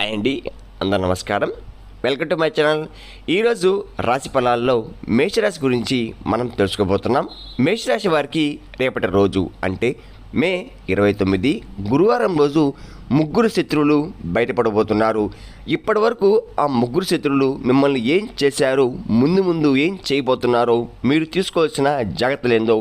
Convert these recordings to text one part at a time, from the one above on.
Hi అండి అందరు నమస్కారం. వెల్కమ్ టు మై ఛానల్ ఈరోజు రాశి ఫలాల్లో మేషరాశి గురించి మనం తెలుసుకోబోతున్నాం. మేషరాశి వారికి రేపటి రోజు అంటే మే ఇరవై తొమ్మిది గురువారం రోజు ముగ్గురు శత్రువులు బయటపడబోతున్నారు. ఇప్పటి వరకు ఆ ముగ్గురు శత్రువులు మిమ్మల్ని ఏం చేశారు ముందు ముందు ఏం చేయబోతున్నారో మీరు తీసుకోవాల్సిన జాగ్రత్తలు ఏందో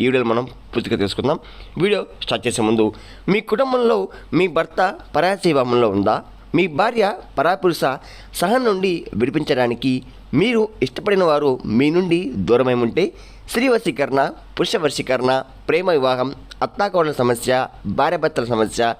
ఈ వీడియోలో మనం పూర్తిగా తెలుసుకుందాం. వీడియో స్టార్ట్ చేసే ముందు మీ కుటుంబంలో మీ భర్త పరాజీవామంలో ఉందా? మీ భార్య పరాపురుష సహనం నుండి విడిపించడానికి మీరు ఇష్టపడిన వారు మీ నుండి దూరమై ఉంటే స్త్రీ వశీకరణ పురుష వశీకరణ ప్రేమ వివాహం అత్తాకోడల సమస్య భార్యాభర్తల సమస్య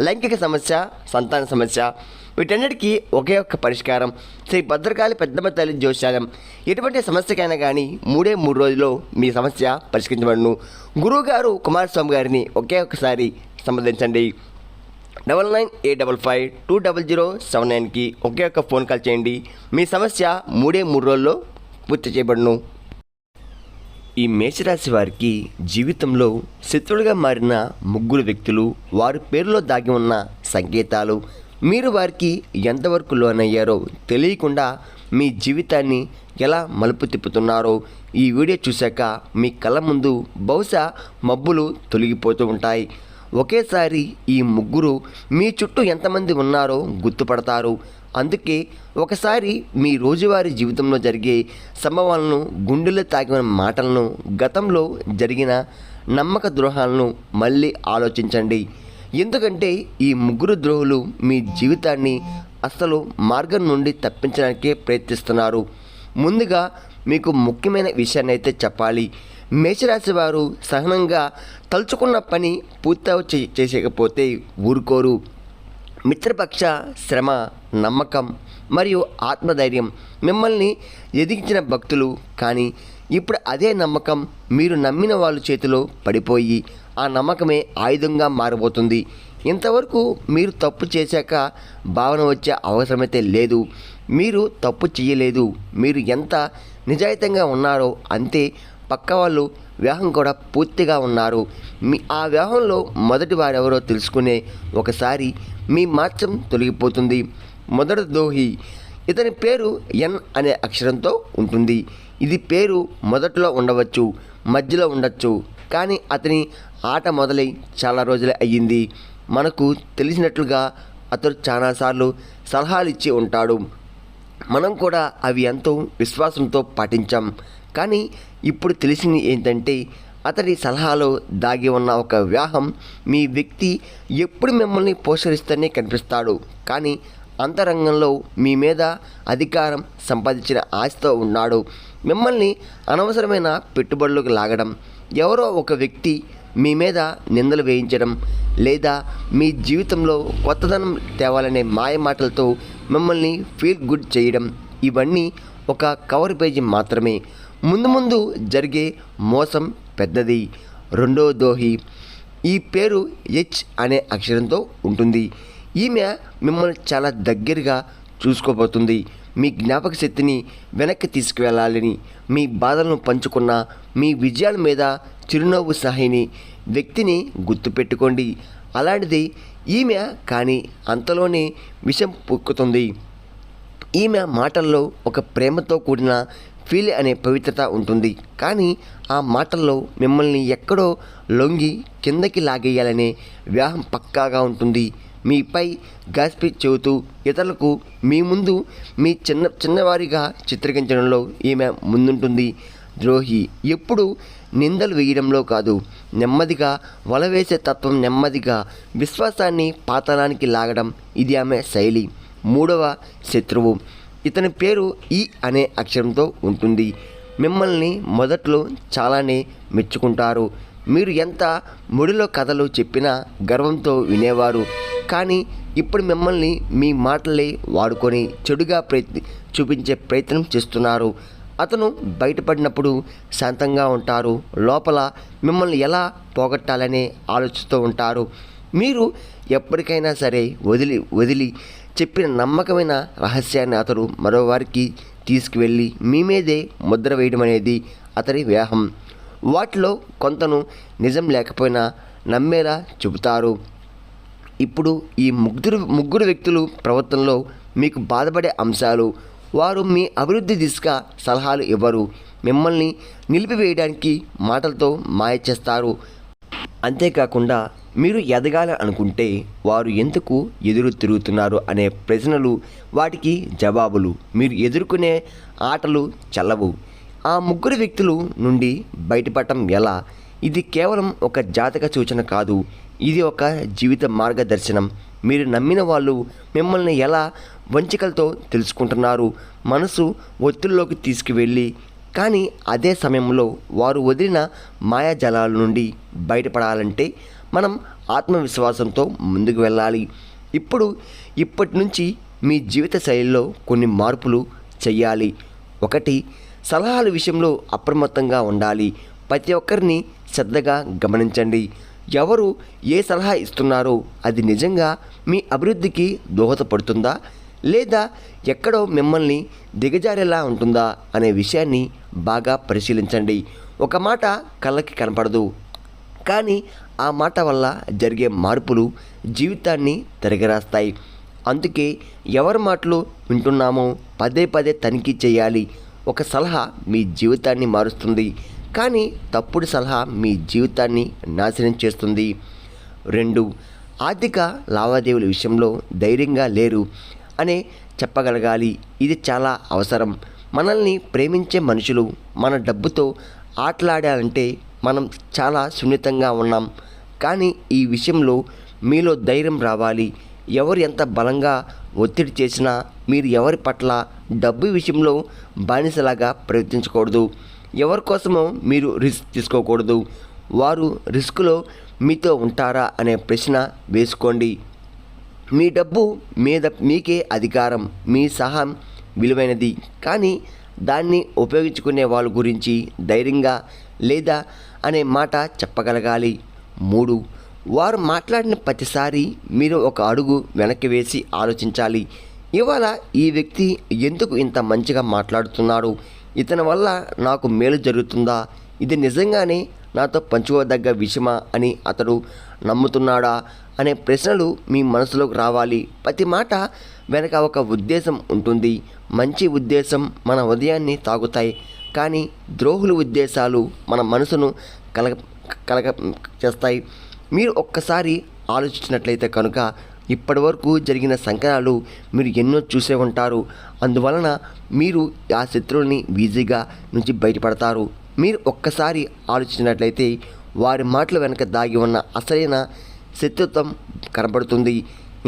లైంగిక సమస్య సంతాన సమస్య వీటన్నిటికీ ఒకే ఒక్క పరిష్కారం శ్రీ భద్రకాళి పెద్దమ్మ తల్లి జోశాలం ఎటువంటి సమస్యకైనా కానీ మూడే మూడు రోజుల్లో మీ సమస్య పరిష్కరించబడును. గురువుగారు కుమారస్వామి గారిని ఒకే ఒక్కసారి సంప్రదించండి. Double nine eight double five two double zero seven నైన్కి ఒకే ఒక్క ఫోన్ కాల్ చేయండి. మీ సమస్య మూడే మూడు రోజుల్లో పూర్తి చేయబడును. ఈ మేషరాశి వారికి జీవితంలో శత్రువులుగా మారిన ముగ్గురు వ్యక్తులు వారి పేరులో దాగి ఉన్న సంకేతాలు మీరు వారికి ఎంతవరకు లోనయ్యారో తెలియకుండా మీ జీవితాన్ని ఎలా మలుపు తిప్పుతున్నారో ఈ వీడియో చూశాక మీ కళ్ళ ముందు బహుశా మబ్బులు తొలగిపోతూ ఉంటాయి. ఒకేసారి ఈ ముగ్గురు మీ చుట్టూ ఎంతమంది ఉన్నారో గుర్తుపడతారు. అందుకే ఒకసారి మీ రోజువారీ జీవితంలో జరిగే సంభవాలను గుండెల్లో తాగిన మాటలను గతంలో జరిగిన నమ్మక ద్రోహాలను మళ్ళీ ఆలోచించండి. ఎందుకంటే ఈ ముగ్గురు ద్రోహులు మీ జీవితాన్ని అసలు మార్గం నుండి తప్పించడానికే ప్రయత్నిస్తున్నారు. ముందుగా మీకు ముఖ్యమైన విషయాన్ని అయితే చెప్పాలి. మేషరాశి వారు సహనంగా తలుచుకున్న పని పూర్తి చేసేయకపోతే ఊరుకోరు. మిత్రపక్ష శ్రమ నమ్మకం మరియు ఆత్మధైర్యం మిమ్మల్ని ఎదిగించిన భక్తులు కానీ ఇప్పుడు అదే నమ్మకం మీరు నమ్మిన వాళ్ళ చేతిలో పడిపోయి ఆ నమ్మకమే ఆయుధంగా మారిపోతుంది ఇంతవరకు మీరు తప్పు చేశాక భావన వచ్చే అవసరమైతే లేదు. మీరు తప్పు చేయలేదు. మీరు ఎంత నిజాయితీగా ఉన్నారో అంతే పక్క వాళ్ళు వివాహం కూడా పూర్తిగా ఉన్నారు. మీ ఆ వివాహంలో మొదటి వారెవరో తెలుసుకునే ఒకసారి మీ మార్చం తొలగిపోతుంది. మొదటి దోహి ఇతని పేరు ఎన్ అనే అక్షరంతో ఉంటుంది. ఇది పేరు మొదట్లో ఉండవచ్చు మధ్యలో ఉండొచ్చు. కానీ అతని ఆట మొదలై చాలా రోజులే అయ్యింది. మనకు తెలిసినట్లుగా అతడు చాలాసార్లు సలహాలు ఇచ్చి ఉంటాడు. మనం కూడా అవి ఎంతో విశ్వాసంతో పాటించాం. కానీ ఇప్పుడు తెలిసింది ఏంటంటే అతడి సలహాలో దాగి ఉన్న ఒక వ్యాహం మీ వ్యక్తి ఎప్పుడు మిమ్మల్ని పోషరిస్తూనే కనిపిస్తాడు. కానీ అంతరంగంలో మీ మీద అధికారం సంపాదించిన ఆశతో ఉన్నాడు. మిమ్మల్ని అనవసరమైన పెట్టుబడులకు లాగడం ఎవరో ఒక వ్యక్తి మీ మీద నిందలు వేయించడం లేదా మీ జీవితంలో కొత్తదనం తేవాలనే మాయ మాటలతో మిమ్మల్ని ఫీల్ గుడ్ చేయడం ఇవన్నీ ఒక కవర్ పేజీ మాత్రమే. ముందు ముందు జరిగే మోసం పెద్దది. రెండో దోహి. ఈ పేరు హెచ్ అనే అక్షరంతో ఉంటుంది. ఈమె మిమ్మల్ని చాలా దగ్గరగా చూసుకోబోతుంది. మీ జ్ఞాపక శక్తిని వెనక్కి తీసుకువెళ్ళాలని మీ బాధలను పంచుకున్న మీ విజయాల మీద చిరునవ్వు సహాయిని వ్యక్తిని గుర్తుపెట్టుకోండి. అలాంటిది ఈమె కానీ అంతలోనే విషం పుక్కుతుంది. ఈమె మాటల్లో ఒక ప్రేమతో కూడిన ఫీల్ అనే పవిత్రత ఉంటుంది. కానీ ఆ మాటల్లో మిమ్మల్ని ఎక్కడో లొంగి కిందకి లాగేయాలనే వ్యాహం పక్కాగా ఉంటుంది. మీపై గాస్పి చెబుతూ ఇతరులకు మీ ముందు మీ చిన్న చిన్నవారిగా చిత్రీకరించడంలో ఈమె ముందుంటుంది. ద్రోహి ఎప్పుడు నిందలు వేయడంలో కాదు. నెమ్మదిగా వలవేసే తత్వం నెమ్మదిగా విశ్వాసాన్ని పాతాళానికి లాగడం ఇది ఆమె శైలి. మూడవ శత్రువు ఇతని పేరు ఈ అనే అక్షరంతో ఉంటుంది. మిమ్మల్ని మొదట్లో చాలానే మెచ్చుకుంటారు. మీరు ఎంత ముడిలో కథలు చెప్పినా గర్వంతో వినేవారు. కానీ ఇప్పుడు మిమ్మల్ని మీ మాటలే వాడుకొని చెడుగా ప్రయత్ని చూపించే ప్రయత్నం చేస్తున్నారు. అతను బయటపడినప్పుడు శాంతంగా ఉంటారు. లోపల మిమ్మల్ని ఎలా పోగొట్టాలనే ఆలోచిస్తూ ఉంటారు. మీరు ఎప్పటికైనా సరే వదిలి వదిలి చెప్పిన నమ్మకమైన రహస్యాన్ని అతడు మరోవారికి తీసుకువెళ్ళి మీ మీదే ముద్ర వేయడం అనేది అతడి వ్యాహం. వాటిలో కొంతను నిజం లేకపోయినా నమ్మేలా చెబుతారు. ఇప్పుడు ఈ ముగ్గురు ముగ్గురు వ్యక్తులు ప్రవర్తనలో మీకు బాధపడే అంశాలు వారు మీ అభివృద్ధి దిశగా సలహాలు ఇవ్వరు. మిమ్మల్ని నిలిపివేయడానికి మాటలతో మాయ చేస్తారు. అంతేకాకుండా మీరు ఎదగాలి అనుకుంటే వారు ఎందుకు ఎదురు తిరుగుతున్నారు అనే ప్రశ్నలు వాటికి జవాబులు. మీరు ఎదుర్కొనే ఆటలు చల్లవు. ఆ ముగ్గురు వ్యక్తులు నుండి బయటపడటం ఎలా? ఇది కేవలం ఒక జాతక సూచన కాదు. ఇది ఒక జీవిత మార్గదర్శనం. మీరు నమ్మిన వాళ్ళు మిమ్మల్ని ఎలా వంచికలతో తెలుసుకుంటున్నారు? మనసు ఒత్తిడిలోకి తీసుకువెళ్ళి కానీ అదే సమయంలో వారు వదిలిన మాయాజాలాల నుండి బయటపడాలంటే మనం ఆత్మవిశ్వాసంతో ముందుకు వెళ్ళాలి. ఇప్పుడు ఇప్పటి నుంచి మీ జీవిత శైలిలో కొన్ని మార్పులు చెయ్యాలి. ఒకటి సలహాల విషయంలో అప్రమత్తంగా ఉండాలి. ప్రతి ఒక్కరిని శ్రద్ధగా గమనించండి. ఎవరు ఏ సలహా ఇస్తున్నారో అది నిజంగా మీ అభివృద్ధికి దోహదపడుతుందా? లేదా ఎక్కడో మిమ్మల్ని దిగజారేలా ఉంటుందా అనే విషయాన్ని బాగా పరిశీలించండి. ఒక మాట కళ్ళకి కనపడదు. కానీ ఆ మాట వల్ల జరిగే మార్పులు జీవితాన్ని తిరగరాస్తాయి. అందుకే ఎవరి మాటలు వింటున్నామో పదే పదే తనిఖీ చేయాలి. ఒక సలహా మీ జీవితాన్ని మారుస్తుంది. కానీ తప్పుడు సలహా మీ జీవితాన్ని నాశనం చేస్తుంది. రెండు ఆర్థిక లావాదేవీల విషయంలో ధైర్యంగా లేరు. అనే చెప్పగలగాలి. ఇది చాలా అవసరం. మనల్ని ప్రేమించే మనుషులు మన డబ్బుతో ఆటలాడాలంటే మనం చాలా సున్నితంగా ఉన్నాం. కానీ ఈ విషయంలో మీలో ధైర్యం రావాలి. ఎవరు ఎంత బలంగా ఒత్తిడి చేసినా మీరు ఎవరి పట్ల డబ్బు విషయంలో బానిసలాగా ప్రయత్నించకూడదు ఎవరి కోసమో మీరు రిస్క్ తీసుకోకూడదు. వారు రిస్క్లో మీతో ఉంటారా అనే ప్రశ్న వేసుకోండి. మీ డబ్బు మీద మీకే అధికారం మీ సహాయం విలువైనది. కానీ దాన్ని ఉపయోగించుకునే వాళ్ళ గురించి ధైర్యంగా లేదా అనే మాట చెప్పగలగాలి. మూడు వారు మాట్లాడిన ప్రతిసారి మీరు ఒక అడుగు వెనక్కి వేసి ఆలోచించాలి. ఇవాళ ఈ వ్యక్తి ఎందుకు ఇంత మంచిగా మాట్లాడుతున్నాడు? ఇతని వల్ల నాకు మేలు జరుగుతుందా? ఇది నిజంగానే నాతో పంచుకోదగ్గ విషయమా అని అతడు నమ్ముతున్నాడా? అనే ప్రశ్నలు మీ మనసులోకి రావాలి. ప్రతి మాట వెనక ఒక ఉద్దేశం ఉంటుంది. మంచి ఉద్దేశం మన ఉదయాన్ని తాగుతాయి కానీ ద్రోహుల ఉద్దేశాలు మన మనసును కలగ కలగ చేస్తాయి. మీరు ఒక్కసారి ఆలోచించినట్లయితే కనుక ఇప్పటి వరకు జరిగిన సంకనాలు మీరు ఎన్నో చూసే ఉంటారు. అందువలన మీరు ఆ శత్రువుల్ని ఈజీగా నుంచి బయటపడతారు. మీరు ఒక్కసారి ఆలోచించినట్లయితే వారి మాటల వెనక దాగి ఉన్న అసలైన శత్రుత్వం కనబడుతుంది.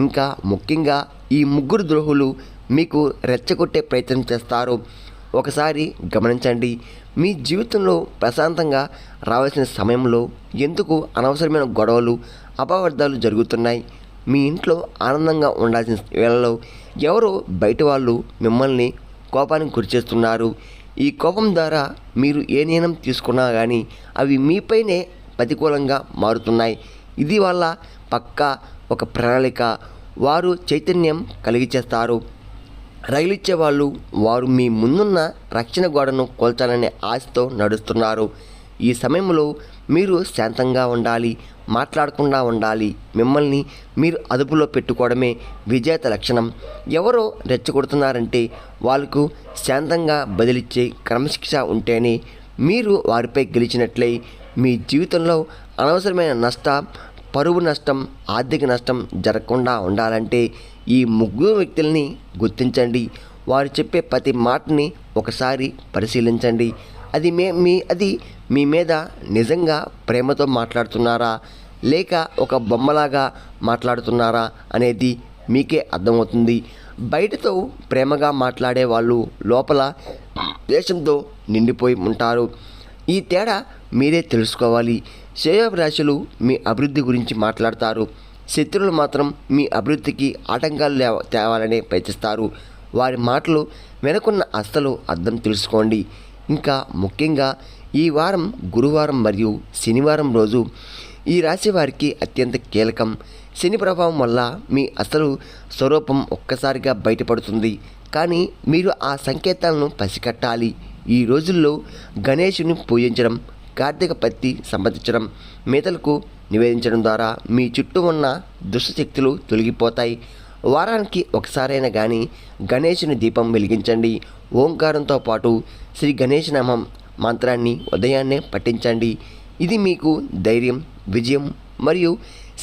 ఇంకా ముఖ్యంగా ఈ ముగ్గురు ద్రోహులు మీకు రెచ్చగొట్టే ప్రయత్నం చేస్తారు. ఒకసారి గమనించండి. మీ జీవితంలో ప్రశాంతంగా రావాల్సిన సమయంలో ఎందుకు అనవసరమైన గొడవలు అపవర్ధాలు జరుగుతున్నాయి? మీ ఇంట్లో ఆనందంగా ఉండాల్సిన వేళలో ఎవరో బయట వాళ్ళు మిమ్మల్ని కోపానికి గురిచేస్తున్నారు ఈ కోపం ద్వారా మీరు ఏ నిర్ణయం తీసుకున్నా కానీ అవి మీపైనే ప్రతికూలంగా మారుతున్నాయి. ఇది వల్ల పక్కా ఒక ప్రణాళిక. వారు చైతన్యం కలిగి చేస్తారు రైలిచ్చే వాళ్ళు వారు మీ ముందున్న రక్షణ గోడను కోల్చాలనే ఆశతో నడుస్తున్నారు. ఈ సమయంలో మీరు శాంతంగా ఉండాలి మాట్లాడకుండా ఉండాలి. మిమ్మల్ని మీరు అదుపులో పెట్టుకోవడమే విజేత లక్షణం. ఎవరో రెచ్చగొడుతున్నారంటే వాళ్ళకు శాంతంగా బదిలిచ్చే క్రమశిక్ష ఉంటేనే మీరు వారిపై గెలిచినట్లయి మీ జీవితంలో అనవసరమైన నష్ట పరువు నష్టం ఆర్థిక నష్టం జరగకుండా ఉండాలంటే ఈ ముగ్గురు వ్యక్తుల్ని గుర్తించండి. వారు చెప్పే ప్రతి మాటని ఒకసారి పరిశీలించండి. అది మే మీ అది మీ మీద నిజంగా ప్రేమతో మాట్లాడుతున్నారా? లేక ఒక బొమ్మలాగా మాట్లాడుతున్నారా అనేది మీకే అర్థమవుతుంది. బయటతో ప్రేమగా మాట్లాడే వాళ్ళు లోపల దేశంతో నిండిపోయి ఉంటారు. ఈ తేడా మీరే తెలుసుకోవాలి. శ్రేయోభిలాషులు మీ అభివృద్ధి గురించి మాట్లాడతారు. శత్రువులు మాత్రం మీ అభివృద్ధికి ఆటంకాలు లేవ- ప్రయత్నిస్తారు. వారి మాటలు వెనుకున్న అస్తలు అర్థం తెలుసుకోండి. ఇంకా ముఖ్యంగా ఈ వారం గురువారం మరియు శనివారం రోజు ఈ రాశి వారికి అత్యంత కీలకం. శని ప్రభావం వల్ల మీ అసలు స్వరూపం ఒక్కసారిగా బయటపడుతుంది. కానీ మీరు ఆ సంకేతాలను పసికట్టాలి. ఈ రోజుల్లో గణేషుని పూజించడం కార్తీక పత్తి సంబంధించడం మిగతలకు నివేదించడం ద్వారా మీ చుట్టూ ఉన్న దుష్టశక్తులు తొలగిపోతాయి. వారానికి ఒకసారైనా కానీ గణేషుని దీపం వెలిగించండి. ఓంకారంతో పాటు శ్రీ గణేష్ నామం మంత్రాన్ని ఉదయాన్నే పఠించండి. ఇది మీకు ధైర్యం విజయం మరియు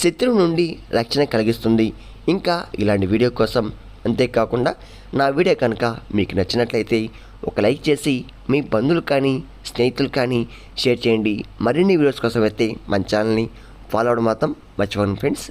శత్రువు నుండి రక్షణ కలిగిస్తుంది. ఇంకా ఇలాంటి వీడియో కోసం అంతేకాకుండా నా వీడియో కనుక మీకు నచ్చినట్లయితే ఒక లైక్ చేసి మీ బంధువులు కానీ స్నేహితులు కానీ షేర్ చేయండి. మరిన్ని వీడియోస్ కోసం అయితే మన ఛానల్ని ఫాలో అవడం మాత్రం మర్చిపోండి ఫ్రెండ్స్.